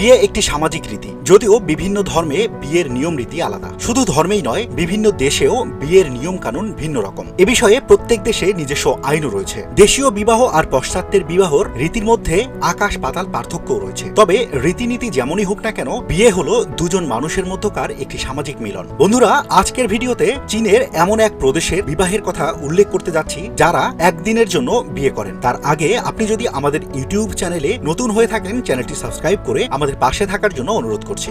বিয়ে একটি সামাজিক রীতি, যদিও বিভিন্ন ধর্মে বিয়ের নিয়ম রীতি আলাদা। শুধু ধর্মেই নয়, বিভিন্ন দেশেও বিয়ের নিয়ম কানুন ভিন্ন রকম। এ বিষয়ে প্রত্যেক দেশে নিজস্ব আইনও রয়েছে। দেশীয় বিবাহ আর পশ্চাত্যের বিবাহর রীতির মধ্যে আকাশ পাতাল পার্থক্যও রয়েছে। তবে রীতিনীতি যেমনই হোক না কেন, বিয়ে হলো দুজন মানুষের মধ্যকার একটি সামাজিক মিলন। বন্ধুরা, আজকের ভিডিওতে চীনের এমন এক প্রদেশের বিবাহের কথা উল্লেখ করতে যাচ্ছি, যারা একদিনের জন্য বিয়ে করেন। তার আগে আপনি যদি আমাদের ইউটিউব চ্যানেলে নতুন হয়ে থাকেন, চ্যানেলটি সাবস্ক্রাইব করে আমাদের পাশে থাকার জন্য অনুরোধ করছি।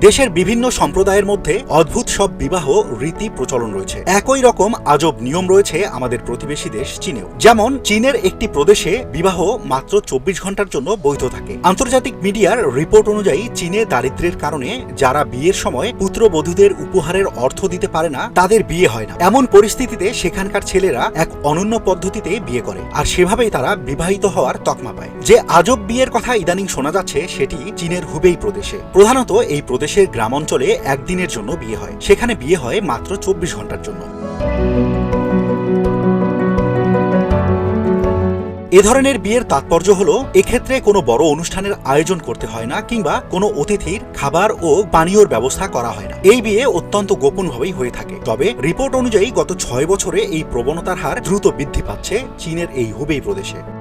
দেশের বিভিন্ন সম্প্রদায়ের মধ্যে অদ্ভুত সব বিবাহ রীতি প্রচলন রয়েছে। একই রকম আজব নিয়ম রয়েছে আমাদের প্রতিবেশী দেশ চীনেও। যেমন, চীনের একটি প্রদেশে বিবাহ মাত্র চব্বিশ ঘণ্টার জন্য বৈধ থাকে। আন্তর্জাতিক মিডিয়ার রিপোর্ট অনুযায়ী, চীনে দারিদ্র্যের কারণে যারা বিয়ের সময় পুত্রবধূদের উপহারের অর্থ দিতে পারে না, তাদের বিয়ে হয় না। এমন পরিস্থিতিতে সেখানকার ছেলেরা এক অনন্য পদ্ধতিতে বিয়ে করে, আর সেভাবেই তারা বিবাহিত হওয়ার তকমা পায়। যে আজব বিয়ের কথা ইদানিং শোনা যাচ্ছে, সেটি চীনের হুবেই প্রদেশে। প্রধানত এই প্রদেশের গ্রামাঞ্চলে একদিনের জন্য বিয়ে হয়। সেখানে বিয়ে হয় মাত্র চব্বিশ ঘণ্টার জন্য। এ ধরনের বিয়ের তাৎপর্য হলো, এক্ষেত্রে কোনো বড় অনুষ্ঠানের আয়োজন করতে হয় না কিংবা কোনো অতিথির খাবার ও পানীয়র ব্যবস্থা করা হয় না। এই বিয়ে অত্যন্ত গোপনভাবেই হয়ে থাকে। তবে রিপোর্ট অনুযায়ী গত ছয় বছরে এই প্রবণতার হার দ্রুত বৃদ্ধি পাচ্ছে চীনের এই হুবেই প্রদেশে।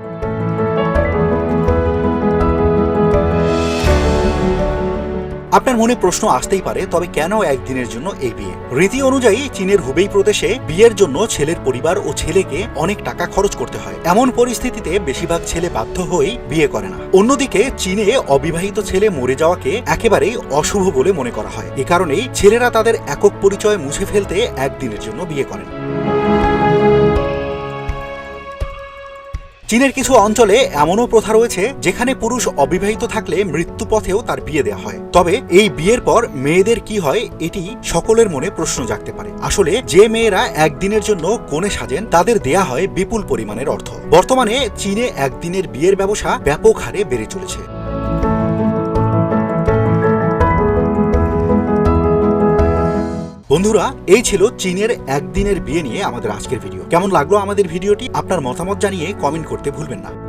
আপনার মনে প্রশ্ন আসতেই পারে, তবে কেন একদিনের জন্য এই বিয়ে? রীতি অনুযায়ী চীনের হুবেই প্রদেশে বিয়ের জন্য ছেলের পরিবার ও ছেলেকে অনেক টাকা খরচ করতে হয়। এমন পরিস্থিতিতে বেশিরভাগ ছেলে বাধ্য হয়েই বিয়ে করে না। অন্যদিকে চীনে অবিবাহিত ছেলে মরে যাওয়াকে একেবারেই অশুভ বলে মনে করা হয়। এ কারণেই ছেলেরা তাদের একক পরিচয় মুছে ফেলতে একদিনের জন্য বিয়ে করেন। চীনের কিছু অঞ্চলে এমনও প্রথা রয়েছে যেখানে পুরুষ অবিবাহিত থাকলে মৃত্যু পথেও তার বিয়ে দেওয়া হয়। তবে এই বিয়ের পর মেয়েদের কি হয়, এটি সকলের মনে প্রশ্ন জাগতে পারে। আসলে যে মেয়েরা একদিনের জন্য কোণে সাজেন, তাদের দেয়া হয় বিপুল পরিমাণের অর্থ। বর্তমানে চীনে একদিনের বিয়ের ব্যবসা ব্যাপক হারে বেড়ে চলেছে। বন্ধুরা, এই ছিল চীনের একদিনের বিয়ে নিয়ে আমাদের আজকের ভিডিও। কেমন লাগল আমাদের ভিডিওটি? আপনার মতামত জানিয়ে কমেন্ট করতে ভুলবেন না।